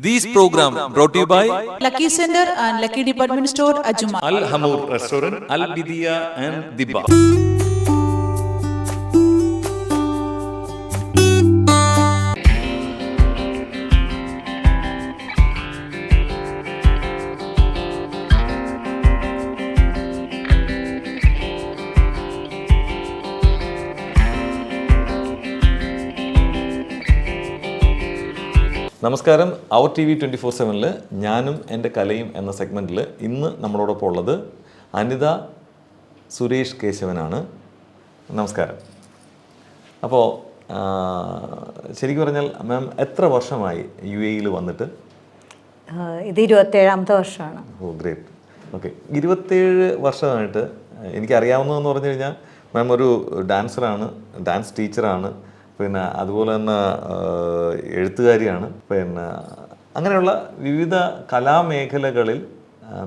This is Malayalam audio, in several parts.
These program brought to you by Lucky Center and Lucky Department Store, Ajuma. Al Hamur Restaurant, Al Bidia and Dibba. നമസ്കാരം. അവർ ടി വി ട്വന്റി ഫോർ സെവനിൽ ഞാനും എന്റെ കലയും എന്ന സെഗ്മെന്റിൽ ഇന്ന് നമ്മളോടൊപ്പം ഉള്ളത് അനിത സുരേഷ് കേശവനാണ്. നമസ്കാരം. അപ്പോൾ ശരിക്കും പറഞ്ഞാൽ മാം എത്ര വർഷമായി യു എയിൽ വന്നിട്ട്? ഇത് ഇരുപത്തേഴാമത്തെ വർഷമാണ്. Oh great. ഓക്കെ. ഇരുപത്തേഴ് വർഷമായിട്ട് എനിക്കറിയാവുന്നതെന്ന് പറഞ്ഞു കഴിഞ്ഞാൽ മാം ഒരു ഡാൻസറാണ് ഡാൻസ് ടീച്ചറാണ്. പിന്നെ അതുപോലെ തന്നെ എഴുത്തുകാരിയാണ്. പിന്നെ അങ്ങനെയുള്ള വിവിധ കലാമേഖലകളിൽ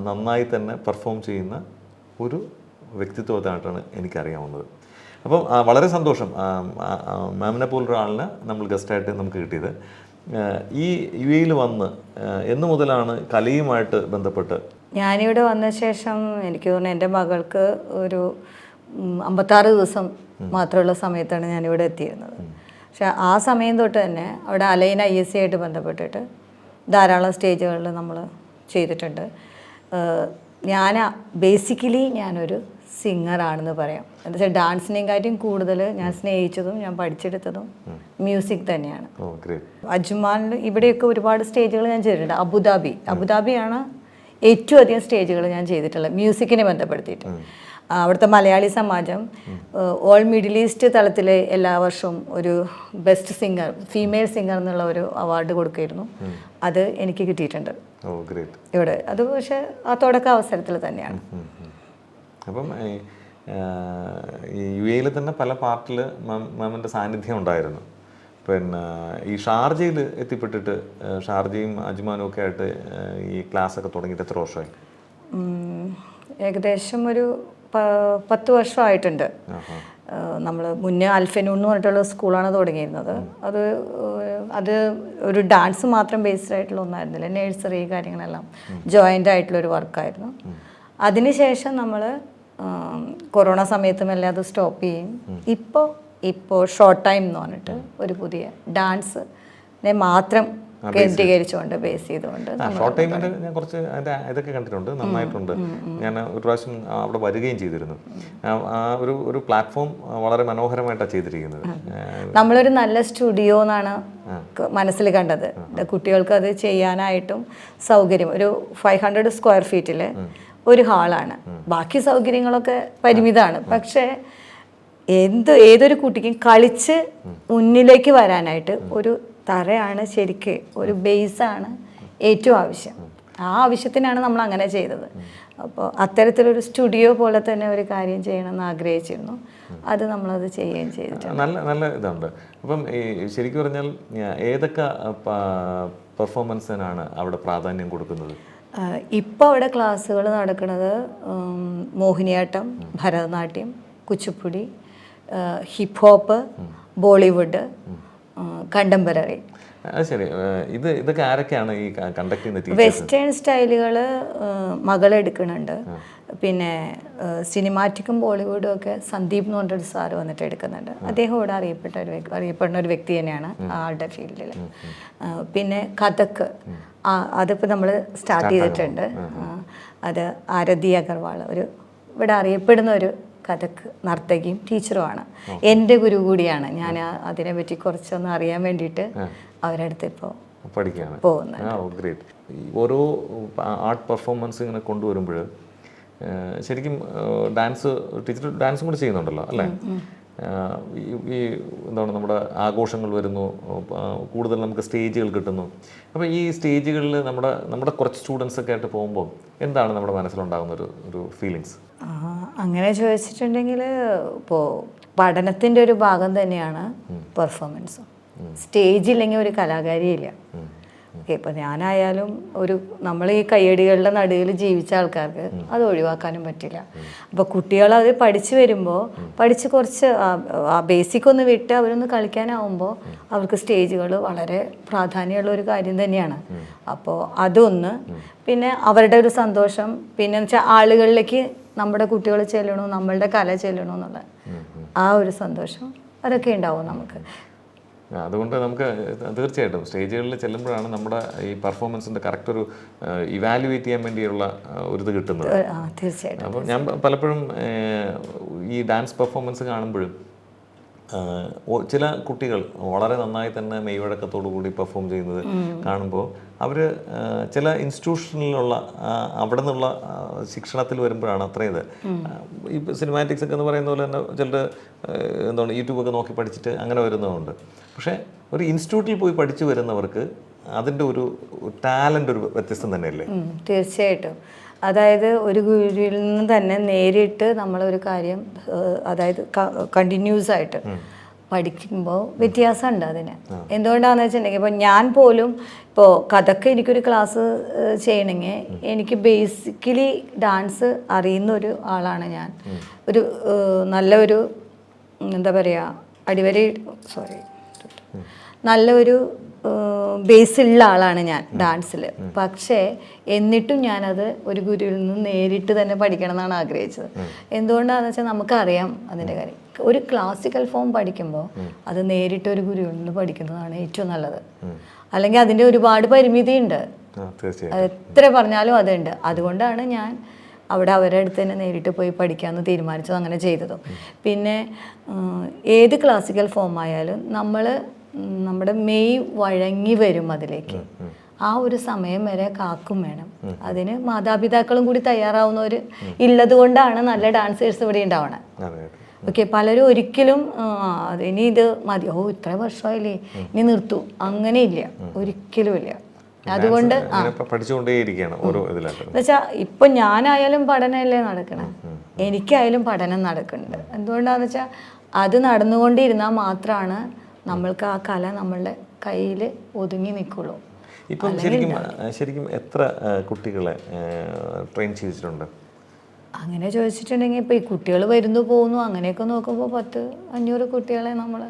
നന്നായി തന്നെ പെർഫോം ചെയ്യുന്ന ഒരു വ്യക്തിത്വമായിട്ടാണ് എനിക്കറിയാവുന്നത്. അപ്പം വളരെ സന്തോഷം മാമിനെ പോലൊരാളിനെ നമ്മൾ ഗസ്റ്റായിട്ട് നമുക്ക് കിട്ടിയത്. ഈ യു എയിൽ വന്ന് എന്നു മുതലാണ് കലയുമായിട്ട് ബന്ധപ്പെട്ട്? ഞാനിവിടെ വന്ന ശേഷം എനിക്ക് തോന്നുന്നു എന്റെ മകൾക്ക് ഒരു അമ്പത്താറ് ദിവസം മാത്രമുള്ള സമയത്താണ് ഞാനിവിടെ എത്തിയിരുന്നത്. പക്ഷെ ആ സമയം തൊട്ട് തന്നെ അവിടെ അലൈൻ ഐ എസ് സി ആയിട്ട് ബന്ധപ്പെട്ടിട്ട് ധാരാളം സ്റ്റേജുകളിൽ നമ്മൾ ചെയ്തിട്ടുണ്ട്. ഞാൻ ബേസിക്കലി ഞാനൊരു സിംഗറാണെന്ന് പറയാം. എന്താ വെച്ചാൽ ഡാൻസിനെയും കാര്യം കൂടുതൽ ഞാൻ സ്നേഹിച്ചതും ഞാൻ പഠിച്ചെടുത്തതും മ്യൂസിക് തന്നെയാണ്. അജ്മാനിൽ ഇവിടെയൊക്കെ ഒരുപാട് സ്റ്റേജുകൾ ഞാൻ ചെയ്തിട്ടുണ്ട്. അബുദാബി. അബുദാബിയാണ് ഏറ്റവും അധികം സ്റ്റേജുകൾ ഞാൻ ചെയ്തിട്ടുള്ളത് മ്യൂസിക്കിനെ ബന്ധപ്പെടുത്തിയിട്ട്. അവിടുത്തെ Malayali Samajam all Middle East തലത്തിൽ എല്ലാ വർഷവും ഒരു ബെസ്റ്റ് സിംഗർ ഫീമെയിൽ സിംഗർ എന്നുള്ള ഒരു അവാർഡ് കൊടുക്കുമായിരുന്നു അത് എനിക്ക് കിട്ടിയിട്ടുണ്ട്. ഇവിടെ. അത് പക്ഷേ ആ തുടക്ക അവസരത്തിൽ തന്നെയാണ്. അപ്പം യു എയിൽ തന്നെ പല പാർട്ടിൽ മാമിന്റെ സാന്നിധ്യം ഉണ്ടായിരുന്നു. പിന്നെ ഈ ഷാർജയിൽ എത്തിപ്പെട്ടിട്ട് ഷാർജയും അജ്മാനും ഒക്കെ ആയിട്ട് ഈ ക്ലാസ് ഒക്കെ തുടങ്ങിയിട്ട് എത്ര വർഷമായി? ഏകദേശം ഒരു പത്ത് വർഷമായിട്ടുണ്ട്. നമ്മൾ മുന്നേ അൽഫനൂൺ എന്ന് പറഞ്ഞിട്ടുള്ള സ്കൂളാണ് തുടങ്ങിയിരുന്നത്. അത് അത് ഒരു ഡാൻസ് മാത്രം ബേസ്ഡ് ആയിട്ടുള്ള ഒന്നായിരുന്നില്ല. നേഴ്സറി കാര്യങ്ങളെല്ലാം ജോയിന്റ് ആയിട്ടുള്ള ഒരു വർക്കായിരുന്നു അതിനുശേഷം നമ്മൾ കൊറോണ സമയത്തും എല്ലാം അത് സ്റ്റോപ്പ് ചെയ്യും. ഇപ്പോൾ ഇപ്പോൾ ഷോർട്ട് ടൈം എന്ന് പറഞ്ഞിട്ട് ഒരു പുതിയ ഡാൻസിനെ മാത്രം കേന്ദ്രീകരിച്ചുകൊണ്ട് ബേസ് ചെയ്തുകൊണ്ട് ഷോർട്ട് ടൈമിൽ ഞാൻ കുറച്ച് അതിന്റെ ഇതൊക്കെ കണ്ടിട്ടുണ്ട് നന്നായിട്ടുണ്ട്. ഞാൻ ഒരു പ്രാവശ്യം അവിടെ വരികയും ചെയ്തിരുന്നു. ഒരു ഒരു പ്ലാറ്റ്ഫോം വളരെ മനോഹരമായിട്ടാണ് ചെയ്തിരിക്കുന്നത്. നമ്മളൊരു നല്ല സ്റ്റുഡിയോ എന്നാണ് മനസ്സിൽ കണ്ടത്. കുട്ടികൾക്ക് അത് ചെയ്യാനായിട്ടും സൗകര്യം. ഒരു ഫൈവ് ഹൺഡ്രഡ് സ്ക്വയർ ഫീറ്റിൽ ഒരു ഹാളാണ് ബാക്കി സൗകര്യങ്ങളൊക്കെ പരിമിതമാണ്. പക്ഷേ എന്ത് ഏതൊരു കുട്ടിക്കും കളിച്ച് മുന്നിലേക്ക് വരാനായിട്ട് ഒരു തറയാണ് ശരിക്ക് ഒരു ബേസാണ് ഏറ്റവും ആവശ്യം. ആ ആവശ്യത്തിനാണ് നമ്മൾ അങ്ങനെ ചെയ്തത്. അപ്പോൾ അത്തരത്തിലൊരു സ്റ്റുഡിയോ പോലെ തന്നെ ഒരു കാര്യം ചെയ്യണമെന്ന് ആഗ്രഹിച്ചിരുന്നു. അത് നമ്മളത് ചെയ്യുകയും ചെയ്തിട്ടുണ്ട്. നല്ല നല്ല ഇതുണ്ട്. അപ്പം ഈ ശരിക്കും പറഞ്ഞാൽ ഏതൊക്കെ പെർഫോമൻസിനാണ് അവിടെ പ്രാധാന്യം കൊടുക്കുന്നത്? ഇപ്പോൾ അവിടെ ക്ലാസ്സുകൾ നടക്കുന്നത് Mohiniyattam Bharatanatyam Kuchipudi hip hop Bollywood contemporary. ശരി. ഇത് ഇതൊക്കെ ആരൊക്കെയാണ് ഈ കണ്ടക്ട് വെസ്റ്റേൺ സ്റ്റൈലുകൾ മകളെടുക്കുന്നുണ്ട്. പിന്നെ സിനിമാറ്റിക്കും ബോളിവുഡും ഒക്കെ സന്ദീപ് എന്ന് പറഞ്ഞൊരു സാറ് വന്നിട്ട് എടുക്കുന്നുണ്ട്. അദ്ദേഹം ഇവിടെ അറിയപ്പെട്ട ഒരു അറിയപ്പെടുന്ന ഒരു വ്യക്തി തന്നെയാണ് ആളുടെ ഫീൽഡിൽ പിന്നെ കഥക്ക് അതിപ്പോൾ നമ്മൾ സ്റ്റാർട്ട് ചെയ്തിട്ടുണ്ട്. അത് ആരതി അഗർവാൾ ഒരു ഇവിടെ അറിയപ്പെടുന്ന ഒരു കഥക്ക് നർത്തകിയും ടീച്ചറുമാണ്. എന്റെ ഗുരു കൂടിയാണ്. ഞാൻ അതിനെ അതിനെപ്പറ്റി കുറച്ചൊന്ന് അറിയാൻ വേണ്ടിയിട്ട് അവരുടെ അടുത്ത് ഇപ്പോൾ പഠിക്കുകയാണ്. ഗ്രേറ്റ് ഓരോ ആർട്ട് പെർഫോമൻസ് ഇങ്ങനെ കൊണ്ടുവരുമ്പോൾ ശരിക്കും ഡാൻസ് ടീച്ചർ ഡാൻസും കൂടി ചെയ്യുന്നുണ്ടല്ലോ അല്ലേ? ഈ- എന്താണ് നമ്മുടെ ആഘോഷങ്ങൾ വരുന്നു കൂടുതൽ നമുക്ക് സ്റ്റേജുകൾ കിട്ടുന്നു. അപ്പോൾ ഈ സ്റ്റേജുകളിൽ നമ്മുടെ നമ്മുടെ കുറച്ച് സ്റ്റുഡൻസ് ഒക്കെ ആയിട്ട് പോകുമ്പോൾ എന്താണ് നമ്മുടെ മനസ്സിലുണ്ടാകുന്ന ഒരു ഒരു ഫീലിങ്സ് അങ്ങനെ ചോദിച്ചിട്ടുണ്ടെങ്കിൽ ഇപ്പോൾ പഠനത്തിന്റെ ഒരു ഭാഗം തന്നെയാണ് പെർഫോമൻസ് സ്റ്റേജ് ഇല്ലെങ്കിൽ ഒരു കലാകാരിയില്ല. ഇപ്പം ഞാനായാലും ഒരു നമ്മൾ ഈ കയ്യടികളുടെ നടുവിൽ ജീവിച്ച ആൾക്കാർക്ക് അത് ഒഴിവാക്കാനും പറ്റില്ല. അപ്പോൾ കുട്ടികൾ അത് പഠിച്ചു വരുമ്പോൾ പഠിച്ച് കുറച്ച് ആ ബേസിക് ഒന്ന് വിട്ട് അവരൊന്ന് കളിക്കാനാവുമ്പോൾ അവർക്ക് സ്റ്റേജുകൾ വളരെ പ്രാധാന്യമുള്ള ഒരു കാര്യം തന്നെയാണ്. അപ്പോൾ അതൊന്ന് പിന്നെ അവരുടെ ഒരു സന്തോഷം. പിന്നെ വെച്ചാൽ ആളുകളിലേക്ക് നമ്മുടെ കുട്ടികൾ ചെല്ലണോ നമ്മളുടെ കല ചെല്ലണോ എന്നുള്ള ആ ഒരു സന്തോഷം അതൊക്കെ ഉണ്ടാവും നമുക്ക്. അതുകൊണ്ട് നമുക്ക് തീർച്ചയായിട്ടും സ്റ്റേജുകളിൽ ചെല്ലുമ്പോഴാണ് നമ്മുടെ ഈ പെർഫോമൻസിന്റെ കറക്റ്റ് ഒരു ഇവാലുവേറ്റ് ചെയ്യാൻ വേണ്ടിയുള്ള ഒരു ഇത് കിട്ടുന്നത്. അപ്പോൾ ഞാൻ പലപ്പോഴും ഈ ഡാൻസ് പെർഫോമൻസ് കാണുമ്പോഴും ചില കുട്ടികൾ വളരെ നന്നായി തന്നെ മെയ്വഴക്കത്തോടു കൂടി പെർഫോം ചെയ്യുന്നത് കാണുമ്പോൾ അവർ ചില ഇൻസ്റ്റിറ്റ്യൂഷനിലുള്ള അവിടെ നിന്നുള്ള ശിക്ഷണത്തിൽ വരുമ്പോഴാണ് അത്രയും ഇത്. ഈ സിനിമാറ്റിക്സ് ഒക്കെ എന്ന് പറയുന്ന പോലെ തന്നെ ചിലർ എന്താണ് യൂട്യൂബൊക്കെ നോക്കി പഠിച്ചിട്ട് അങ്ങനെ വരുന്നതുണ്ട് പക്ഷേ ഒരു ഇൻസ്റ്റിറ്റ്യൂട്ടിൽ പോയി പഠിച്ചു വരുന്നവർക്ക് അതിന്റെ ഒരു ടാലന്റ് ഒരു വ്യത്യസ്തം തന്നെയല്ലേ? തീർച്ചയായിട്ടും. അതായത് ഒരു ഗുരുവിൽ നിന്ന് തന്നെ നേരിട്ട് നമ്മളൊരു കാര്യം അതായത് കണ്ടിന്യൂസ് ആയിട്ട് പഠിക്കുമ്പോൾ വ്യത്യാസമുണ്ട് അതിന്. എന്തുകൊണ്ടാണെന്ന് വെച്ചിട്ടുണ്ടെങ്കിൽ ഇപ്പോൾ ഞാൻ പോലും ഇപ്പോൾ കഥക്ക് എനിക്കൊരു ക്ലാസ് ചെയ്യണമെങ്കിൽ എനിക്ക് ബേസിക്കലി ഡാൻസ് അറിയുന്ന ഒരു ആളാണ് ഞാൻ. ഒരു നല്ലൊരു എന്താ പറയുക അടിവരി സോറി നല്ലൊരു ബേസ് ഉള്ള ആളാണ് ഞാൻ ഡാൻസിൽ പക്ഷേ എന്നിട്ടും ഞാനത് ഒരു ഗുരുവിൽ നിന്ന് നേരിട്ട് തന്നെ പഠിക്കണം എന്നാണ് ആഗ്രഹിച്ചത് എന്തുകൊണ്ടാണെന്ന് വെച്ചാൽ നമുക്കറിയാം അതിന്റെ കാര്യം. ഒരു ക്ലാസിക്കൽ ഫോം പഠിക്കുമ്പോൾ അത് നേരിട്ട് ഒരു ഗുരുവിൽ നിന്ന് പഠിക്കുന്നതാണ് ഏറ്റവും നല്ലത്. അല്ലെങ്കിൽ അതിന്റെ ഒരുപാട് പരിമിതിയുണ്ട്. എത്ര പറഞ്ഞാലും അതുണ്ട്. അതുകൊണ്ടാണ് ഞാൻ അവിടെ അവരുടെ അടുത്ത് തന്നെ നേരിട്ട് പോയി പഠിക്കാമെന്ന് തീരുമാനിച്ചത് അങ്ങനെ ചെയ്തതും. പിന്നെ ഏത് ക്ലാസിക്കൽ ഫോം ആയാലും നമ്മൾ നമ്മുടെ മെയ് വഴങ്ങി വരും അതിലേക്ക്. ആ ഒരു സമയം വരെ കാക്കും വേണം. അതിന് മാതാപിതാക്കളും കൂടി തയ്യാറാവുന്നവർ ഉള്ളത് കൊണ്ടാണ് നല്ല ഡാൻസേഴ്സ് ഇവിടെ ഉണ്ടാവണം. ഓക്കെ പലരും ഒരിക്കലും ഇനി ഇത് മതി. ഓ ഇത്ര വർഷമായില്ലേ? ഇനി നിർത്തു. അങ്ങനെ ഇല്ല ഒരിക്കലും ഇല്ല അതുകൊണ്ട് എന്നുവെച്ചാ ഇപ്പൊ ഞാനായാലും പഠനമല്ലേ നടക്കണേ? എനിക്കായാലും പഠനം നടക്കുന്നുണ്ട്. എന്തുകൊണ്ടാന്ന് വെച്ചാ അത് നടന്നുകൊണ്ടിരുന്നാൽ മാത്രമാണ് നമ്മൾക്ക് ആ കല നമ്മളുടെ കയ്യിൽ ഒതുങ്ങി നിൽക്കുള്ളൂ ഇപ്പം ശരിക്കും ശരിക്കും എത്ര കുട്ടികളെ ട്രെയിൻ ചെയ്തിട്ടുണ്ട്? അങ്ങനെ ചോദിച്ചിട്ടുണ്ടെങ്കിൽ ഇപ്പൊ ഈ കുട്ടികൾ വരുന്നു പോകുന്നു അങ്ങനെയൊക്കെ നോക്കുമ്പോൾ പത്ത് അഞ്ഞൂറ് കുട്ടികളെ നമ്മൾ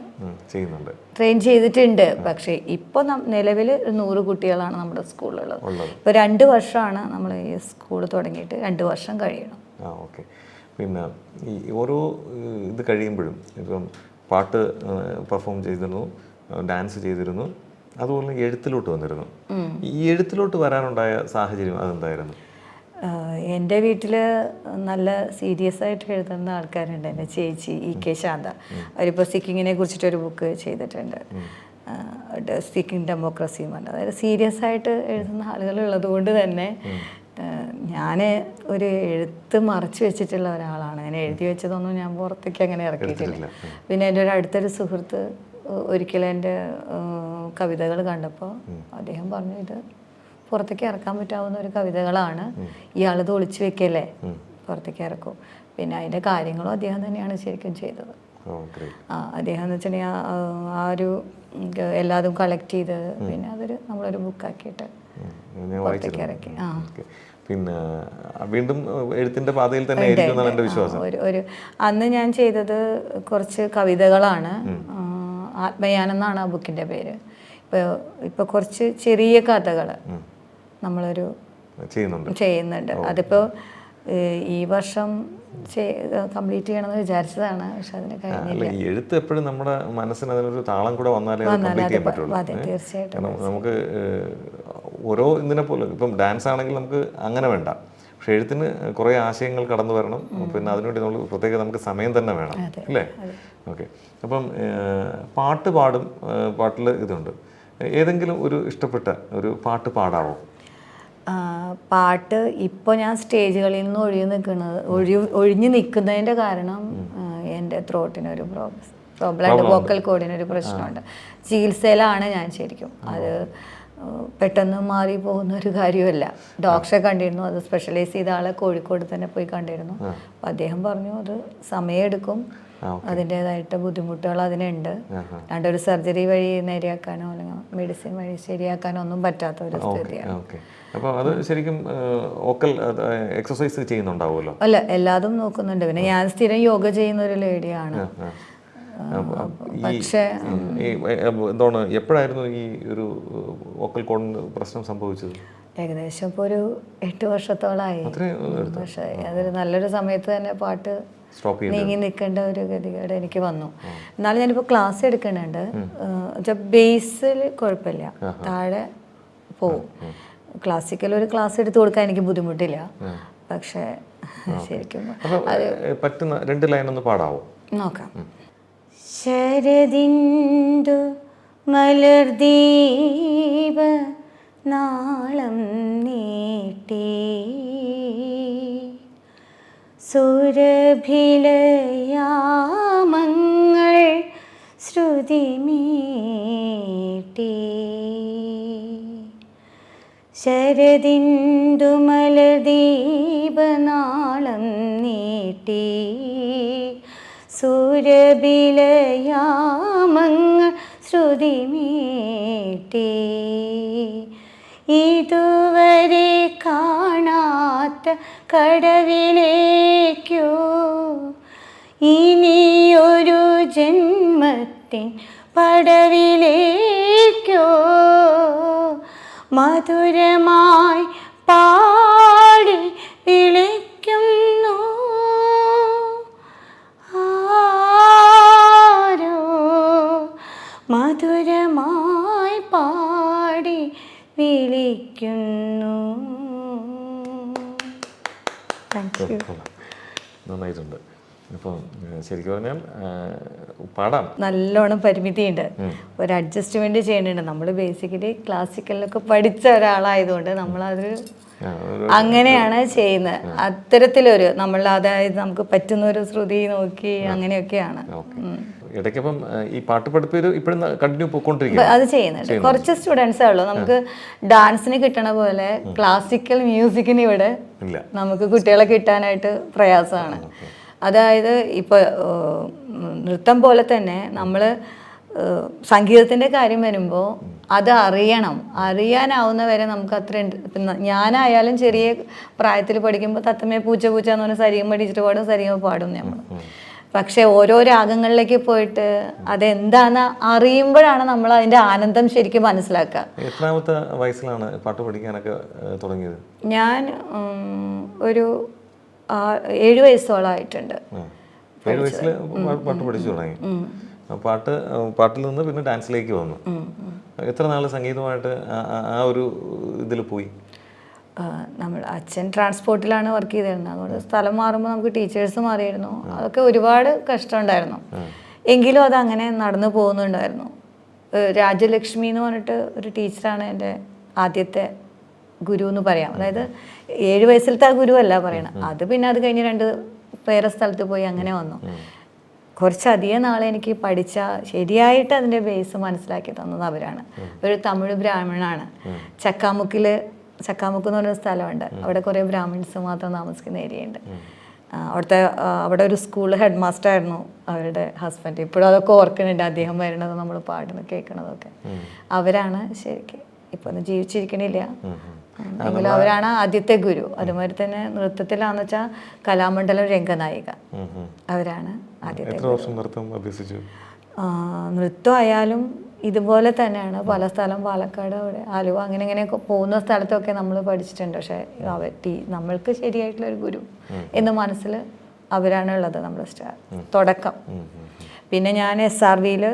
ചെയ്യുന്നുണ്ട്. ട്രെയിൻ ചെയ്തിട്ടുണ്ട്. പക്ഷേ ഇപ്പോൾ നിലവിൽ നൂറ് കുട്ടികളാണ് നമ്മുടെ സ്കൂളിലുള്ളത്. ഇപ്പൊ രണ്ട് വർഷമാണ് നമ്മൾ ഈ സ്കൂൾ തുടങ്ങിയിട്ട് രണ്ട് വർഷം കഴിയണം. ആ ഓക്കെ. പിന്നെ ഈ ഓരോ ഇത് കഴിയുമ്പോഴും ഇപ്പം പാട്ട് പെർഫോം ചെയ്തിരുന്നു ഡാൻസ് ചെയ്തിരുന്നു. അതുപോലെ എഴുത്തിലോട്ട് വന്നിരുന്നു. ഈ എഴുത്തിലോട്ട് വരാനുണ്ടായ സാഹചര്യം അതെന്തായിരുന്നു? എന്റെ വീട്ടിൽ നല്ല സീരിയസ് ആയിട്ട് എഴുതുന്ന ആൾക്കാരുണ്ട് എന്റെ ചേച്ചി ഇ കെ ശാന്ത. അവരിപ്പോൾ സിക്കിങ്ങിനെ കുറിച്ചിട്ടൊരു ബുക്ക് ചെയ്തിട്ടുണ്ട്. സ്പീക്കിംഗ് ഡെമോക്രസിയും അതായത് സീരിയസ് ആയിട്ട് എഴുതുന്ന ആളുകൾ ഉള്ളത് കൊണ്ട് തന്നെ ഞാൻ ഒരു എഴുത്ത് മറച്ചു വെച്ചിട്ടുള്ള ഒരാളാണ്. ഞാൻ എഴുതി വെച്ചതൊന്നും ഞാൻ പുറത്തേക്ക് അങ്ങനെ ഇറക്കിയിട്ടില്ല. പിന്നെ എന്റെ ഒരു അടുത്തൊരു സുഹൃത്ത് ഒരിക്കലും എന്റെ കവിതകൾ കണ്ടപ്പോൾ അദ്ദേഹം പറഞ്ഞു ഇത് പുറത്തേക്ക് ഇറക്കാൻ പറ്റാവുന്ന ഒരു കവിതകളാണ്. ഇയാളത് ഒളിച്ചു വെക്കല്ലേ? പുറത്തേക്ക് ഇറക്കും. പിന്നെ അതിന്റെ കാര്യങ്ങളും അദ്ദേഹം തന്നെയാണ് ശരിക്കും ചെയ്തത്. ആ അദ്ദേഹം എന്ന് വെച്ചിട്ടുണ്ടെങ്കിൽ ആ- ഒരു എല്ലാതും കളക്ട് ചെയ്ത് പിന്നെ അതൊരു നമ്മളൊരു ബുക്കാക്കിയിട്ട് പുറത്തേക്ക് ഇറക്കി. ആ. പിന്നെ വീണ്ടും എഴുത്തിന്റെ പാതയിൽ തന്നെ ആയിരിക്കും എന്നാണ് എന്റെ വിശ്വാസം. ഒരു അന്ന് ഞാൻ ചെയ്തത് കുറച്ച് കവിതകളാണ്. ആത്മയാനം എന്നാണ് ആ ബുക്കിന്റെ പേര്. ഇപ്പോൾ ഇപ്പോൾ കുറച്ച് ചെറിയ കഥകൾ നമ്മളൊരു ചെയ്യുന്നുണ്ട്. ചെയ്യുന്നുണ്ട്. അതിപ്പോൾ ഈ വർഷം കംപ്ലീറ്റ് ചെയ്യണമെന്ന് വിചാരിച്ചതാണ്. പക്ഷെ അതിന് കഴിഞ്ഞില്ല. ഈ എഴുത്ത് എപ്പോഴും നമ്മുടെ മനസ്സിന് അതിനൊരു താളം കൂടെ വന്നാലേ കംപ്ലീറ്റ് ചെയ്യാൻ പറ്റുള്ളൂ. തീർച്ചയായിട്ടും. നമുക്ക് ഓരോ ഇതിനെ പോലെ. ഇപ്പം ഡാൻസ് ആണെങ്കിൽ നമുക്ക് അങ്ങനെ വേണ്ട. പക്ഷെ എഴുത്തിന് കുറേ ആശയങ്ങൾ കടന്നു വരണം. പിന്നെ അതിനുവേണ്ടി നമ്മൾ പ്രത്യേക നമുക്ക് സമയം തന്നെ വേണം. അല്ലേ? ഓക്കെ. അപ്പം പാട്ട് പാടും പാട്ടിൽ ഇതുണ്ട്. ഏതെങ്കിലും ഒരു ഇഷ്ടപ്പെട്ട ഒരു പാട്ട് പാടാവോ? പാട്ട് ഇപ്പോൾ ഞാൻ സ്റ്റേജുകളിൽ നിന്ന് ഒഴിഞ്ഞു നിൽക്കുന്നത് ഒഴി ഒഴിഞ്ഞു നിൽക്കുന്നതിന്റെ കാരണം എന്റെ ത്രോട്ടിനൊരു പ്രോബ്ലം ഉണ്ട് വോക്കൽ കോഡിനൊരു പ്രശ്നമുണ്ട്. ചികിത്സയിലാണ് ഞാൻ ശരിക്കും. അത് പെട്ടെന്ന് മാറി പോകുന്ന ഒരു കാര്യമല്ല. ഡോക്ടറെ കണ്ടിരുന്നു അത് സ്പെഷ്യലൈസ് ചെയ്ത ആളെ കോഴിക്കോട് തന്നെ പോയി കണ്ടിരുന്നു. അപ്പം അദ്ദേഹം പറഞ്ഞു അത് സമയമെടുക്കും അതിന്റെതായിട്ട് ബുദ്ധിമുട്ടുകൾ അതിനുണ്ട്. രണ്ട് ഒരു സർജറി വഴി നേരെയാക്കാനോ അല്ലെങ്കിൽ മെഡിസിൻ വഴി ശരിയാക്കാനോ ഒന്നും പറ്റാത്ത ഒരു സ്ഥിതിയാണ്. അപ്പോൾ അത് ശരിക്കും ഓക്കൽ എക്സസൈസ് ചെയ്യുന്നുണ്ടാവുമല്ലോ? അല്ല എല്ലാതും നോക്കുന്നുണ്ട്. പിന്നെ ഞാൻ സ്ഥിരം യോഗ ചെയ്യുന്ന ഒരു ലേഡിയാണ്. ഈ എന്താണ് എപ്പോഴായിരുന്നു ഈ ഒരു വോക്കൽ കോണിന് പ്രശ്നം സംഭവിച്ചത്? ഏകദേശം ഇപ്പോൾ ഒരു എട്ട് വർഷത്തോളമായി പക്ഷേ അതൊരു നല്ലൊരു സമയത്ത് തന്നെ പാട്ട് നീങ്ങി നിൽക്കേണ്ട ഒരു ഗതികേട് എനിക്ക് വന്നു. എന്നാലും ഞാനിപ്പോൾ ക്ലാസ് എടുക്കുന്നുണ്ട്. ബേസിൽ കുഴപ്പമില്ല. താഴെ പോവും. ക്ലാസിക്കൽ ഒരു ക്ലാസ് എടുത്തു കൊടുക്കാൻ എനിക്ക് ബുദ്ധിമുട്ടില്ല. പക്ഷേ ശരിക്കും പറ്റുന്ന രണ്ട് ലൈൻ ഒന്ന് പാടാവോ? നോക്കാം. ശരദിന്ദു മലർദീപ നാളം നീട്ടി. സുരഭിലയാമങ്ങൾ ശ്രുതി മീട്ടി. ശരദിന്ദു മലദീപനാളം നീട്ടി. സൂര്യബിലയാമങ്ങൾ ശ്രുതി മീട്ടി ഇതുവരെ കാണാത്ത കടവിലേക്കോ ഇനിയൊരു ജന്മത്തിൻ പടവിലേക്കോ മധുരമായി പാടി നന്നായിട്ടുണ്ട്. ഇപ്പം ശരിക്കും പറഞ്ഞാൽ പാടാം. നല്ലോണം പരിമിതിയുണ്ട്. ഒരു അഡ്ജസ്റ്റ്മെന്റ് ചെയ്യണുണ്ട്. നമ്മൾ ബേസിക്കലി ക്ലാസിക്കലിലൊക്കെ പഠിച്ച ഒരാളായതുകൊണ്ട് നമ്മളത് അങ്ങനെയാണ് ചെയ്യുന്നത്. അത്തരത്തിലൊരു നമ്മൾ അതായത് നമുക്ക് പറ്റുന്ന ഒരു ശ്രുതി നോക്കി അങ്ങനെയൊക്കെയാണ്. ഇടയ്ക്കപ്പം ഈ പാട്ട് പഠിപ്പ് ഇപ്പോഴും കണ്ടിന്യൂ പോയിക്കൊണ്ടിരിക്കും അത് ചെയ്യുന്നുണ്ട്. കുറച്ച് സ്റ്റുഡൻസേ ഉള്ളൂ. നമുക്ക് ഡാൻസിന് കിട്ടണ പോലെ ക്ലാസിക്കൽ മ്യൂസിക്കിന് ഇവിടെ നമുക്ക് കുട്ടികളെ കിട്ടാനായിട്ട് പ്രയാസമാണ്. അതായത് ഇപ്പോൾ നൃത്തം പോലെ തന്നെ നമ്മൾ സംഗീതത്തിന്റെ കാര്യം വരുമ്പോൾ അത് അറിയണം. അറിയാനാവുന്നവരെ നമുക്ക് അത്ര. ഇപ്പം ഞാനായാലും ചെറിയ പ്രായത്തിൽ പഠിക്കുമ്പോൾ തത്തമ്മയെ പൂച്ച പൂച്ച എന്ന് പറഞ്ഞാൽ സരിഗം പഠിച്ചിട്ട് പാടും സരിഗം പാടും നമ്മൾ പക്ഷെ ഓരോ രാഗങ്ങളിലേക്ക് പോയിട്ട് അതെന്താന്ന് അറിയുമ്പോഴാണ് നമ്മൾ അതിന്റെ ആനന്ദം ശരിക്കും മനസ്സിലാക്കുക. എത്രാമത്തെ വയസ്സിലാണ് പാട്ട് പഠിക്കാനൊക്കെ ആ, തുടങ്ങിയത്? ഞാൻ ഒരു ഏഴു ഏഴ് വയസ്സോളമായിട്ടുണ്ട് ആ. ഏഴ് വയസ്സിൽ പാട്ട് പഠിച്ചു തുടങ്ങി. പാട്ട് പാട്ടിൽ നിന്ന് പിന്നെ ഡാൻസിലേക്ക് വന്നു. എത്ര നാൾ സംഗീതമായിട്ട് ആ- ഒരു ഇതിൽ പോയി? നമ്മൾ അച്ഛൻ ട്രാൻസ്പോർട്ടിലാണ് വർക്ക് ചെയ്തിരുന്നത്. അതുകൊണ്ട് സ്ഥലം മാറുമ്പോൾ നമുക്ക് ടീച്ചേഴ്സ് മാറിയിരുന്നു. അതൊക്കെ ഒരുപാട് കഷ്ടമുണ്ടായിരുന്നു എങ്കിലും അതങ്ങനെ അങ്ങനെ നടന്നു പോകുന്നുണ്ടായിരുന്നു. രാജലക്ഷ്മി എന്ന് പറഞ്ഞിട്ട് ഒരു ടീച്ചറാണ് എന്റെ ആദ്യത്തെ ഗുരു എന്ന് പറയാം. അതായത് ഏഴ് വയസ്സിലത്തെ ആ ഗുരു അല്ല പറയണം. അത് പിന്നെ അത് കഴിഞ്ഞ് രണ്ട് വേറെ സ്ഥലത്ത് പോയി അങ്ങനെ വന്നു. കുറച്ചധികം നാളെ എനിക്ക് പഠിച്ച ശരിയായിട്ട് അതിന്റെ ബേസ് മനസ്സിലാക്കി തന്നത് അവരാണ്. ഒരു തമിഴ് ബ്രാഹ്മണാണ്. ചക്കാമുക്കിൽ ചക്കാമുക്ക് എന്ന് പറയുന്ന സ്ഥലമുണ്ട് അവിടെ കുറേ ബ്രാഹ്മിൺസ് മാത്രം താമസിക്കുന്ന ഏരിയ ഉണ്ട് അവിടുത്തെ അവിടെ ഒരു സ്കൂൾ ഹെഡ് മാസ്റ്റർ ആയിരുന്നു അവരുടെ ഹസ്ബൻഡ് ഇപ്പോഴും അതൊക്കെ ഓർക്കുന്നുണ്ട് അദ്ദേഹം വരുന്നത് നമ്മൾ പാടുന്നത് കേൾക്കണതൊക്കെ. അവരാണ് ശരിക്കും ഇപ്പൊ ഒന്നും ജീവിച്ചിരിക്കണില്ല. എങ്കിലും അവരാണ് ആദ്യത്തെ ഗുരു. അതുമാതിരി തന്നെ നൃത്തത്തിലാന്ന് വെച്ചാൽ കലാമണ്ഡലം രംഗനായിക. അവരാണ് ആദ്യത്തെ നൃത്തം ആയാലും ഇതുപോലെ തന്നെയാണ്. പല സ്ഥലം പാലക്കാട് അവിടെ ആലുവ അങ്ങനെ ഇങ്ങനെയൊക്കെ പോകുന്ന സ്ഥലത്തൊക്കെ നമ്മൾ പഠിച്ചിട്ടുണ്ട്. പക്ഷേ അവർ ടീ നമ്മൾക്ക് ശരിയായിട്ടുള്ള ഒരു ഗുരു എന്ന് മനസ്സിൽ അവരാണ് ഉള്ളത് നമ്മുടെ സ്റ്റാർ തുടക്കം. പിന്നെ ഞാൻ എസ് ആർ വിയിൽ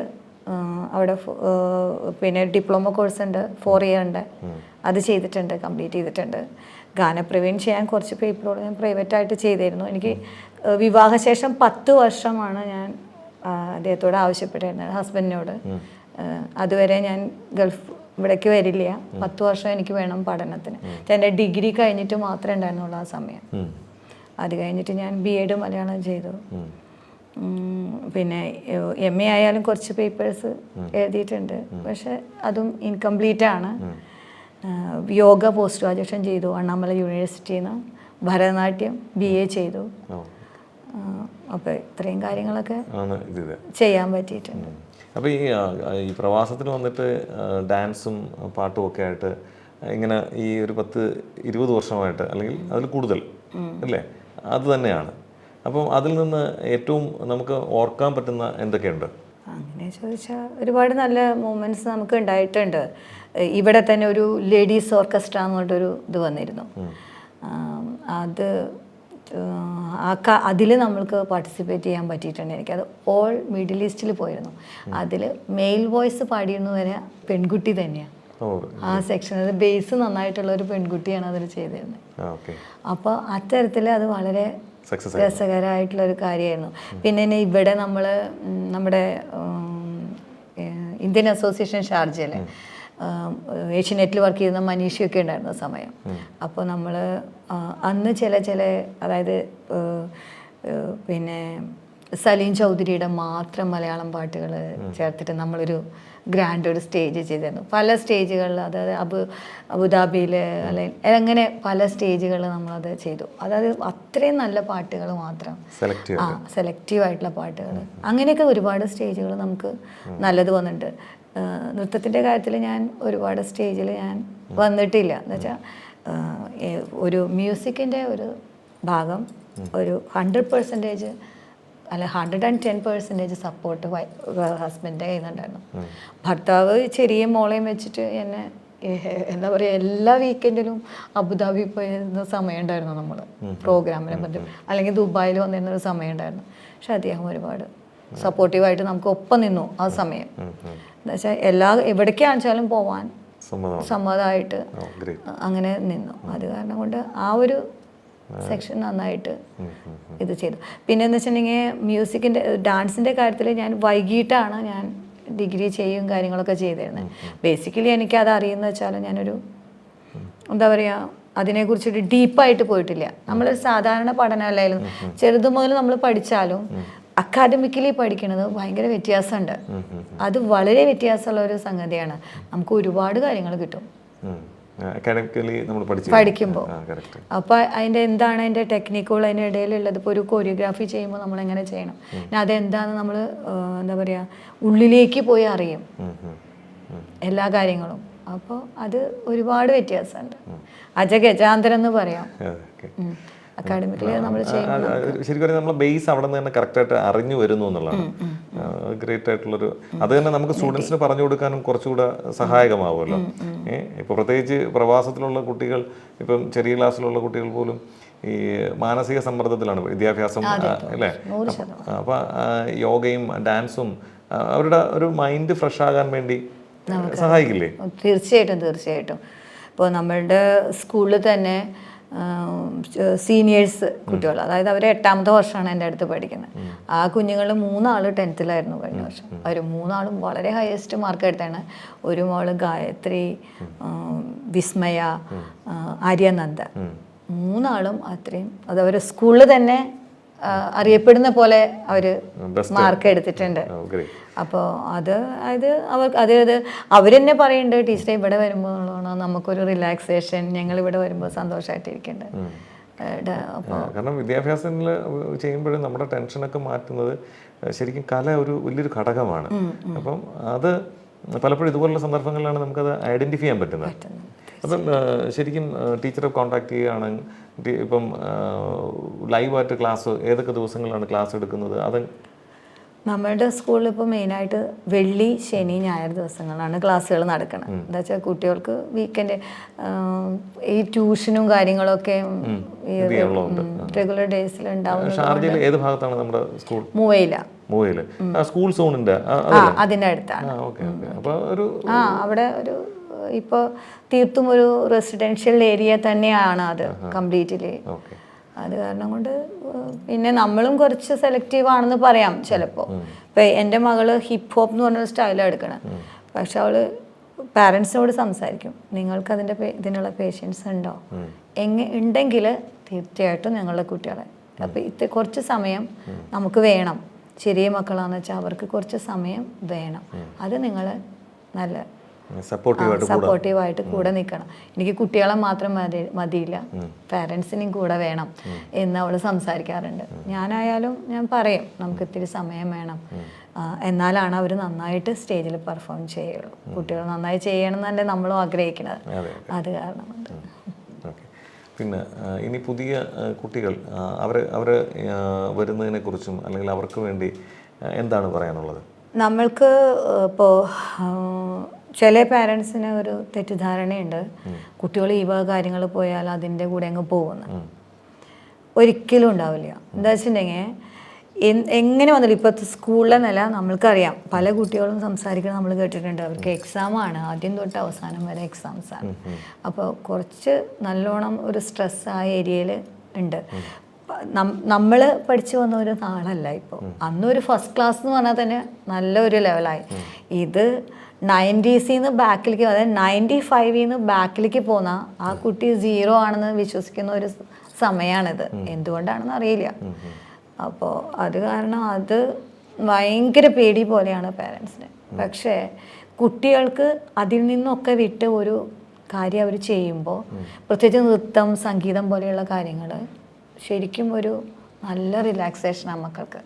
അവിടെ പിന്നെ ഡിപ്ലോമ കോഴ്സ് ഉണ്ട്. ഫോർ ഇയർ ഉണ്ട്. അത് ചെയ്തിട്ടുണ്ട് കംപ്ലീറ്റ് ചെയ്തിട്ടുണ്ട്. ഗാനപ്രവീൺ ചെയ്യാൻ കുറച്ച് പേപ്പറുകൾ ഞാൻ പ്രൈവറ്റ് ആയിട്ട് ചെയ്തിരുന്നു. എനിക്ക് വിവാഹശേഷം പത്ത് വർഷമാണ് ഞാൻ അദ്ദേഹത്തോട് ആവശ്യപ്പെട്ടിരുന്നത് ഹസ്ബൻഡിനോട്. അതുവരെ ഞാൻ ഗൾഫ് ഇവിടേക്ക് വരില്ല. പത്ത് വർഷം എനിക്ക് വേണം പഠനത്തിന്. എന്റെ ഡിഗ്രി കഴിഞ്ഞിട്ട് മാത്രമേ ഉണ്ടായിരുന്നുള്ളൂ ആ സമയം. അത് കഴിഞ്ഞിട്ട് ഞാൻ ബി എഡ് മലയാളം ചെയ്തു. പിന്നെ എം എ ആയാലും കുറച്ച് പേപ്പേഴ്സ് എഴുതിയിട്ടുണ്ട്. പക്ഷെ അതും ഇൻകംപ്ലീറ്റ് ആണ്. യോഗ പോസ്റ്റ് ഗ്രാജുവേഷൻ ചെയ്തു. അണ്ണാമല യൂണിവേഴ്സിറ്റിയിൽ നിന്ന് ഭരതനാട്യം ബി എ ചെയ്തു. അപ്പോൾ ഇത്രയും കാര്യങ്ങളൊക്കെ ചെയ്യാൻ പറ്റിയിട്ടുണ്ട്. അപ്പോൾ ഈ ഈ പ്രവാസത്തിൽ വന്നിട്ട് ഡാൻസും പാട്ടും ഒക്കെ ആയിട്ട് ഇങ്ങനെ ഈ ഒരു പത്ത് ഇരുപത് വർഷമായിട്ട് അല്ലെങ്കിൽ അതിൽ കൂടുതൽ അല്ലേ? അത് തന്നെയാണ്. അപ്പം അതിൽ നിന്ന് ഏറ്റവും നമുക്ക് ഓർക്കാൻ പറ്റുന്ന എന്തൊക്കെയുണ്ട്? അങ്ങനെ ചോദിച്ചാൽ ഒരുപാട് നല്ല മൂമെന്റ്സ് നമുക്ക് ഉണ്ടായിട്ടുണ്ട്. ഇവിടെ തന്നെ ഒരു ലേഡീസ് ഓർക്കസ്ട്ര എന്ന് പറഞ്ഞിട്ടൊരു ഇത് വന്നിരുന്നു. അത് അതിൽ നമ്മൾക്ക് പാർട്ടിസിപ്പേറ്റ് ചെയ്യാൻ പറ്റിയിട്ടുണ്ട്. എനിക്കത് ഓൾ മിഡിൽ ഈസ്റ്റിൽ പോയിരുന്നു. അതിൽ മെയിൽ വോയിസ് പാടിയിരുന്നു വരെ പെൺകുട്ടി തന്നെയാണ് ആ സെക്ഷൻ അത് ബേസ് നന്നായിട്ടുള്ള ഒരു പെൺകുട്ടിയാണ് അതിൽ ചെയ്തിരുന്നത് അപ്പോൾ അത്തരത്തിൽ അത് വളരെ രസകരമായിട്ടുള്ള ഒരു കാര്യമായിരുന്നു. പിന്നെ ഇവിടെ നമ്മൾ നമ്മുടെ ഇന്ത്യൻ അസോസിയേഷൻ ഷാർജയിൽ ഏഷ്യനെറ്റിൽ വർക്ക് ചെയ്യുന്ന മനീഷയൊക്കെ ഉണ്ടായിരുന്ന സമയം. അപ്പോൾ നമ്മൾ അന്ന് ചില ചില അതായത് പിന്നെ സലീം ചൗധരിയുടെ മാത്രം മലയാളം പാട്ടുകൾ ചേർത്തിട്ട് നമ്മളൊരു ഗ്രാൻഡ് ഒരു സ്റ്റേജ് ചെയ്തിരുന്നു. പല സ്റ്റേജുകളിൽ അതായത് അബു അബുദാബിയിൽ അല്ലെങ്കിൽ അങ്ങനെ പല സ്റ്റേജുകളിൽ നമ്മളത് ചെയ്തു. അതായത് അത്രയും നല്ല പാട്ടുകൾ മാത്രം. ആ സെലക്റ്റീവ് ആയിട്ടുള്ള പാട്ടുകൾ അങ്ങനെയൊക്കെ ഒരുപാട് സ്റ്റേജുകൾ നമുക്ക് നല്ലത് വന്നിട്ടുണ്ട്. നൃത്തത്തിന്റെ കാര്യത്തിൽ ഞാൻ ഒരുപാട് സ്റ്റേജിൽ ഞാൻ വന്നിട്ടില്ല. എന്ന് വെച്ചാൽ ഒരു മ്യൂസിക്കിന്റെ ഒരു ഭാഗം ഒരു ഹൺഡ്രഡ് പെർസെന്റേജ് അല്ല hundred and ten percentage support ഹസ്ബൻഡിന്റെ കയ്യിൽ നിന്നുണ്ടായിരുന്നു ഭർത്താവ് ചെറിയ മോളെയും വെച്ചിട്ട് എന്നെ എന്താ പറയുക എല്ലാ വീക്കെൻഡിലും അബുദാബി പോയിരുന്ന സമയം ഉണ്ടായിരുന്നു നമ്മൾ പ്രോഗ്രാമിനെ പറ്റി. അല്ലെങ്കിൽ ദുബായിൽ വന്നിരുന്ന ഒരു സമയം ഉണ്ടായിരുന്നു പക്ഷെ അദ്ദേഹം ഒരുപാട് സപ്പോർട്ടീവായിട്ട് നമുക്ക് ഒപ്പം നിന്നു ആ സമയം. എന്താ വെച്ചാൽ എല്ലാ എവിടേക്കാണെച്ചാലും പോവാൻ സമ്മതമായിട്ട് അങ്ങനെ നിന്നു. അത് കാരണം കൊണ്ട് ആ ഒരു സെക്ഷൻ നന്നായിട്ട് ഇത് ചെയ്തു. പിന്നെ എന്ന് വെച്ചിട്ടുണ്ടെങ്കിൽ മ്യൂസിക്കിന്റെ ഡാൻസിന്റെ കാര്യത്തിൽ ഞാൻ വൈകിട്ടാണ് ഞാൻ ഡിഗ്രി ചെയ്യും കാര്യങ്ങളൊക്കെ ചെയ്തിരുന്നത്. ബേസിക്കലി എനിക്ക് അത് അറിയുന്ന വെച്ചാൽ ഞാനൊരു എന്താ പറയുക അതിനെക്കുറിച്ചൊരു ഡീപ്പായിട്ട് പോയിട്ടില്ല. നമ്മളൊരു സാധാരണ പഠനമല്ലായാലും ചെറുതു മുതൽ നമ്മൾ പഠിച്ചാലും അക്കാഡമിക്കലി പഠിക്കുന്നത് ഭയങ്കര വ്യത്യാസമുണ്ട്. അത് വളരെ വ്യത്യാസമുള്ള ഒരു സംഗതിയാണ്. നമുക്ക് ഒരുപാട് കാര്യങ്ങൾ കിട്ടും. പഠിക്കുമ്പോൾ അപ്പൊ അതിന്റെ എന്താണ് അതിന്റെ ടെക്നിക്കുകൾ അതിന്റെ ഇടയിലുള്ളത്? ഇപ്പോൾ ഒരു കൊറിയോഗ്രാഫി ചെയ്യുമ്പോൾ നമ്മൾ എങ്ങനെ ചെയ്യണം പിന്നെ അതെന്താന്ന് നമ്മൾ എന്താ പറയാ ഉള്ളിലേക്ക് പോയി അറിയും. എല്ലാ കാര്യങ്ങളും. അപ്പോൾ അത് ഒരുപാട് വ്യത്യാസമുണ്ട്. അജഗജാന്തരം എന്ന് പറയാം. അക്കാഡമിക്കലി നമ്മൾ ശരിക്കും പറഞ്ഞാൽ നമ്മളെ ബേസ് അവിടെ നിന്ന് തന്നെ കറക്റ്റായിട്ട് അറിഞ്ഞു വരുന്നു എന്നുള്ളതാണ്. ഗ്രേറ്റ് ആയിട്ടുള്ളൊരു അത് തന്നെ നമുക്ക് സ്റ്റുഡൻസിന് പറഞ്ഞു കൊടുക്കാനും കുറച്ചുകൂടെ സഹായകമാവുമല്ലോ. ഇപ്പോൾ ഇപ്പൊ പ്രത്യേകിച്ച് പ്രവാസത്തിലുള്ള കുട്ടികൾ ഇപ്പം ചെറിയ ക്ലാസ്സിലുള്ള കുട്ടികൾ പോലും ഈ മാനസിക സമ്മർദ്ദത്തിലാണ് വിദ്യാഭ്യാസം അല്ലേ? അപ്പൊ യോഗയും ഡാൻസും അവരുടെ ഒരു മൈൻഡ് ഫ്രഷ് ആകാൻ വേണ്ടി സഹായിക്കില്ലേ? തീർച്ചയായിട്ടും തീർച്ചയായിട്ടും. ഇപ്പോൾ നമ്മളുടെ സ്കൂളിൽ തന്നെ സീനിയേഴ്സ് കുട്ടികൾ. അതായത് അവർ എട്ടാമത്തെ വർഷമാണ് എന്റെ അടുത്ത് പഠിക്കുന്നത്. ആ കുഞ്ഞുങ്ങൾ മൂന്നാൾ ടെൻത്തിലായിരുന്നു കഴിഞ്ഞ വർഷം. അവർ മൂന്നാളും വളരെ ഹയസ്റ്റ് മാർക്ക് എടുത്താണ്. ഒരു മോൾ ഗായത്രി വിസ്മയ ആര്യാനന്ദ. മൂന്നാളും അത്രയും അത് അവർ സ്കൂളിൽ തന്നെ അറിയപ്പെടുന്ന പോലെ അവർ മാർക്ക് എടുത്തിട്ടുണ്ട്. ഗ്രേറ്റ് അപ്പോൾ അത് അത് അവർക്ക് അതായത് അവരെന്നെ പറയുന്നുണ്ട് ടീച്ചറെ ഇവിടെ വരുമ്പോൾ നമുക്കൊരു റിലാക്സേഷൻ ഞങ്ങൾ ഇവിടെ വരുമ്പോൾ സന്തോഷമായിട്ടിരിക്കുന്നുണ്ട് കാരണം വിദ്യാഭ്യാസത്തിൽ ചെയ്യുമ്പോഴും നമ്മുടെ ടെൻഷനൊക്കെ മാറ്റുന്നത് ശരിക്കും കല ഒരു വലിയൊരു ഘടകമാണ്. അപ്പം അത് പലപ്പോഴും ഇതുപോലുള്ള സന്ദർഭങ്ങളിലാണ് നമുക്കത് ഐഡന്റിഫൈ ചെയ്യാൻ പറ്റുന്നത്. അപ്പം ശരിക്കും ടീച്ചറെ കോൺടാക്ട് ചെയ്യുകയാണെങ്കിൽ ഇപ്പം ലൈവായിട്ട് ക്ലാസ് ഏതൊക്കെ ദിവസങ്ങളിലാണ് ക്ലാസ് എടുക്കുന്നത്? അത് നമ്മളുടെ സ്കൂളിൽ ഇപ്പോൾ മെയിനായിട്ട് വെള്ളി ശനി ഞായർ ദിവസങ്ങളാണ് ക്ലാസ്സുകൾ നടക്കുന്നത് എന്താ വെച്ചാൽ കുട്ടികൾക്ക് വീക്കെൻഡ് ഈ ട്യൂഷനും കാര്യങ്ങളൊക്കെ റെഗുലർ ഡേയ്സിൽ ഉണ്ടാവും ഷാർജയിൽ ഏത് ഭാഗത്താണ് നമ്മുടെ സ്കൂൾ? മൂവയില. സ്കൂൾ സോണിന്റെ അതിന്റെ അടുത്താണ്. അപ്പോൾ ഒരു ആ അവിടെ ഒരു ഇപ്പോൾ തീർത്തും ഒരു റെസിഡൻഷ്യൽ ഏരിയ തന്നെയാണ് അത് കംപ്ലീറ്റ്ലി അത് കാരണം കൊണ്ട് പിന്നെ നമ്മളും കുറച്ച് സെലക്റ്റീവ് ആണെന്ന് പറയാം ചിലപ്പോൾ ഇപ്പം എന്റെ മകൾ ഹിപ്പ് ഹോപ്പ് എന്ന് പറഞ്ഞൊരു സ്റ്റൈലാണ് എടുക്കണം. പക്ഷെ അവൾ പാരൻസിനോട് സംസാരിക്കും. നിങ്ങൾക്ക് അതിന്റെ ഇതിനുള്ള പേഷ്യൻസ് ഉണ്ടോ? എങ്ങ ഉണ്ടെങ്കിൽ തീർച്ചയായിട്ടും ഞങ്ങളുടെ കുട്ടികളെ. അപ്പൊ ഇത്ര കുറച്ച് സമയം നമുക്ക് വേണം. ചെറിയ മക്കളാണെന്ന് വെച്ചാൽ അവർക്ക് കുറച്ച് സമയം വേണം. അത് നിങ്ങൾ നല്ല സപ്പോർട്ടീവായിട്ട് കൂടെ. നിൽക്കണം എനിക്ക് കുട്ടികളെ മാത്രം മതി മതിയില്ല. പാരൻസിനും കൂടെ വേണം എന്ന് അവൾ സംസാരിക്കാറുണ്ട്. ഞാനായാലും ഞാൻ പറയും നമുക്ക് ഇത്തിരി സമയം വേണം. എന്നാലാണ് അവർ നന്നായിട്ട് സ്റ്റേജിൽ പെർഫോം ചെയ്യുള്ളൂ. കുട്ടികൾ നന്നായി ചെയ്യണം എന്നല്ലേ നമ്മളും ആഗ്രഹിക്കുന്നത് അതെ കാരണം പിന്നെ ഇനി പുതിയ കുട്ടികൾ അവർ അവർ വരുന്നതിനെക്കുറിച്ചും അല്ലെങ്കിൽ അവർക്ക് വേണ്ടി എന്താണ് പറയാനുള്ളത്? നമ്മൾക്ക് ഇപ്പോൾ ചില പാരൻസിന് ഒരു തെറ്റിദ്ധാരണയുണ്ട്. കുട്ടികൾ ഈ വക കാര്യങ്ങൾ പോയാൽ അതിന്റെ കൂടെ അങ്ങ് പോകുന്നു. ഒരിക്കലും ഉണ്ടാവില്ല. എന്താ വെച്ചിട്ടുണ്ടെങ്കിൽ എങ്ങനെ വന്നാലും ഇപ്പോഴത്തെ സ്കൂളിലെ നില നമ്മൾക്കറിയാം. പല കുട്ടികളും സംസാരിക്കുന്നത് നമ്മൾ കേട്ടിട്ടുണ്ട്. അവർക്ക് എക്സാമാണ് ആദ്യം തൊട്ട് അവസാനം വരെ എക്സാംസാണ് അപ്പോൾ കുറച്ച് നല്ലോണം ഒരു സ്ട്രെസ് ആ ഏരിയയിൽ ഉണ്ട്. നമ്മൾ പഠിച്ചു വന്ന ഒരു നാളല്ല ഇപ്പോൾ അന്നൊരു ഫസ്റ്റ് ക്ലാസ് എന്ന് പറഞ്ഞാൽ തന്നെ നല്ലൊരു ലെവലായി ഇത് നയന്റീസിൽ നിന്ന് ബാക്കിലേക്ക് അതായത് നയന്റി ഫൈവിൽ നിന്ന് ബാക്കിലേക്ക് പോന്ന ആ കുട്ടി സീറോ ആണെന്ന് വിശ്വസിക്കുന്ന ഒരു സമയമാണിത് എന്തുകൊണ്ടാണെന്ന് അറിയില്ല. അപ്പോൾ അത് കാരണം അത് ഭയങ്കര പേടി പോലെയാണ് പേരൻസിന്. പക്ഷേ കുട്ടികൾക്ക് അതിൽ നിന്നൊക്കെ വിട്ട് ഒരു കാര്യം അവർ ചെയ്യുമ്പോൾ പ്രത്യേകിച്ച് നൃത്തം സംഗീതം പോലെയുള്ള കാര്യങ്ങൾ ശരിക്കും ഒരു നല്ല റിലാക്സേഷനാണ് മക്കൾക്ക്.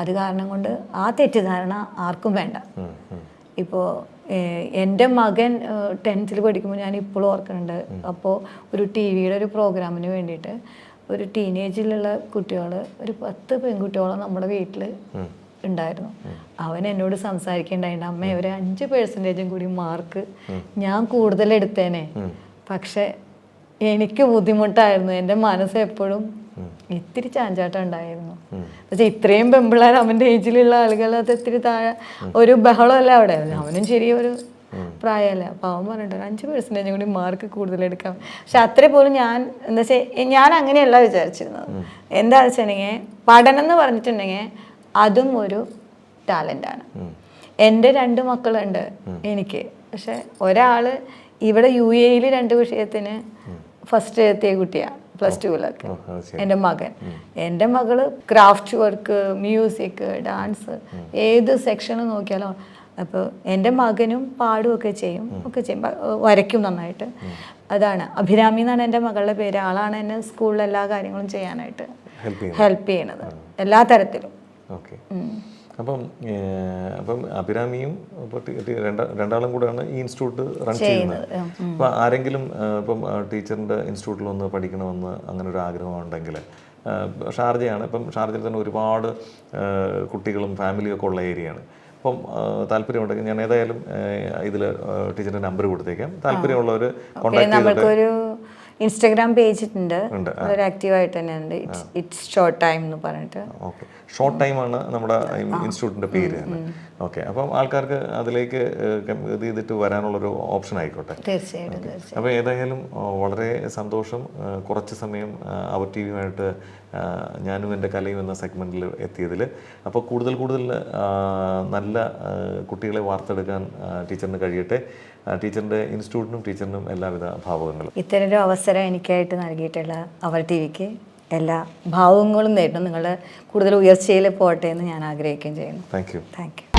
അത് കാരണം കൊണ്ട് ആ തെറ്റിദ്ധാരണ ആർക്കും വേണ്ട. ഇപ്പോൾ എന്റെ മകൻ ടെൻത്തിൽ പഠിക്കുമ്പോൾ ഞാൻ ഇപ്പോഴും ഓർക്കുന്നുണ്ട് അപ്പോൾ ഒരു ടി വിയുടെ ഒരു പ്രോഗ്രാമിന് വേണ്ടിയിട്ട് ഒരു ടീനേജിലുള്ള കുട്ടികൾ ഒരു പത്ത് പെൺകുട്ടികളും നമ്മുടെ വീട്ടിൽ ഉണ്ടായിരുന്നു. അവൻ എന്നോട് സംസാരിക്കേണ്ടായിട്ട് അമ്മ ഒരു അഞ്ച് പേഴ്സന്റേജും കൂടി മാർക്ക് ഞാൻ കൂടുതൽ എടുത്തേനെ പക്ഷെ എനിക്ക് ബുദ്ധിമുട്ടായിരുന്നു. എന്റെ മനസ്സ് എപ്പോഴും ഇത്തിരി ചാഞ്ചാട്ടം ഉണ്ടായിരുന്നു. പക്ഷെ ഇത്രയും പെമ്പിള്ളേർ അവന്റെ ഏജിലുള്ള ആളുകൾ അത് ഇത്തിരി താഴെ ഒരു ബഹളമല്ല അവിടെ? അവനും ചെറിയൊരു പ്രായമല്ലേ? അപ്പോൾ അവൻ പറഞ്ഞിട്ട് ഒരു അഞ്ച് പെർസെന്റേജ് കൂടി മാർക്ക് കൂടുതൽ എടുക്കാം. പക്ഷെ അത്രേ പോലും ഞാൻ എന്താ വെച്ചാൽ ഞാൻ അങ്ങനെയല്ല വിചാരിച്ചിരുന്നത്. എന്താ വെച്ചിട്ടുണ്ടെങ്കിൽ പഠനം എന്ന് പറഞ്ഞിട്ടുണ്ടെങ്കിൽ അതും ഒരു ടാലന്റാണ് എന്റെ രണ്ട് മക്കളുണ്ട് എനിക്ക്. പക്ഷെ ഒരാൾ ഇവിടെ യു എയിൽ രണ്ട് വിഷയത്തിന് ഫസ്റ്റ് എത്തിയ കുട്ടിയാണ് പ്ലസ് ടുവിലൊക്കെ അത് എന്റെ മകൻ. എന്റെ മകൾ ക്രാഫ്റ്റ് വർക്ക് മ്യൂസിക് ഡാൻസ് ഏത് സെക്ഷൻ നോക്കിയാലും അപ്പോൾ എന്റെ മകനും പാടുമൊക്കെ ചെയ്യും ഒക്കെ ചെയ്യും. വരയ്ക്കും നന്നായിട്ട്. അതാണ്. അഭിരാമി എന്നാണ് എന്റെ മകളുടെ പേര്. ആളാണ് എന്നെ സ്കൂളിൽ എല്ലാ കാര്യങ്ങളും ചെയ്യാനായിട്ട് ഹെൽപ്പ് ചെയ്യും ഹെൽപ്പ് ചെയ്യണത് എല്ലാ തരത്തിലും. ഓക്കെ അപ്പം അപ്പം അഭിരാമിയും രണ്ടാളും കൂടെയാണ് ഈ ഇൻസ്റ്റിറ്റ്യൂട്ട് റൺ ചെയ്യുന്നത്. അപ്പം ആരെങ്കിലും ഇപ്പം ടീച്ചറിന്റെ ഇൻസ്റ്റിറ്റ്യൂട്ടിൽ ഒന്ന് പഠിക്കണമെന്ന് അങ്ങനെ ഒരു ആഗ്രഹം ഉണ്ടെങ്കിൽ ഷാർജയാണ്. ഇപ്പം ഷാർജയിൽ തന്നെ ഒരുപാട് കുട്ടികളും ഫാമിലിയും ഒക്കെ ഉള്ള ഏരിയയാണ്. അപ്പം താല്പര്യമുണ്ടെങ്കിൽ ഞാൻ ഏതായാലും ഇതിൽ ടീച്ചറിന്റെ നമ്പർ കൊടുത്തേക്കാം. താല്പര്യമുള്ളവർ കോൺടാക്ട് ചെയ്തിട്ട് ഇൻസ്റ്റഗ്രാം പേജ് ഉണ്ട് ആക്റ്റീവ് ആയിട്ട് ആക്റ്റീവായിട്ട് തന്നെ ഉണ്ട്. ഇറ്റ്സ് ഷോർട്ട് ടൈം എന്ന് പറഞ്ഞിട്ട്. ഷോർട്ട് ടൈം ആണ് നമ്മുടെ ഇൻസ്റ്റിറ്റ്യൂട്ടിന്റെ പേര് ഓക്കെ. അപ്പം ആൾക്കാർക്ക് അതിലേക്ക് ഇത് ചെയ്തിട്ട് വരാനുള്ളൊരു ഓപ്ഷൻ ആയിക്കോട്ടെ? തീർച്ചയായിട്ടും അപ്പോൾ ഏതായാലും വളരെ സന്തോഷം. കുറച്ച് സമയം അവർ ടി വിയുമായിട്ട് ഞാനും എന്റെ കലയും എന്ന സെഗ്മെന്റിൽ എത്തിയതിൽ. അപ്പോൾ കൂടുതൽ കൂടുതൽ നല്ല കുട്ടികളെ വാർത്തെടുക്കാൻ ടീച്ചറിന് കഴിയട്ടെ. ടീച്ചറിന്റെ ഇൻസ്റ്റിറ്റ്യൂട്ടിനും ടീച്ചറിനും എല്ലാവിധ ഭാവങ്ങളും ഇത്തരം അവസരം എനിക്കായിട്ട് നൽകിയിട്ടുള്ള അവർ ടി വിക്ക് എല്ലാ ഭാവങ്ങളും നേരിടും നിങ്ങൾ കൂടുതൽ ഉയർച്ചയിൽ പോകട്ടെ എന്ന് ഞാൻ ആഗ്രഹിക്കുകയും ചെയ്യുന്നു. Thank you. Thank you.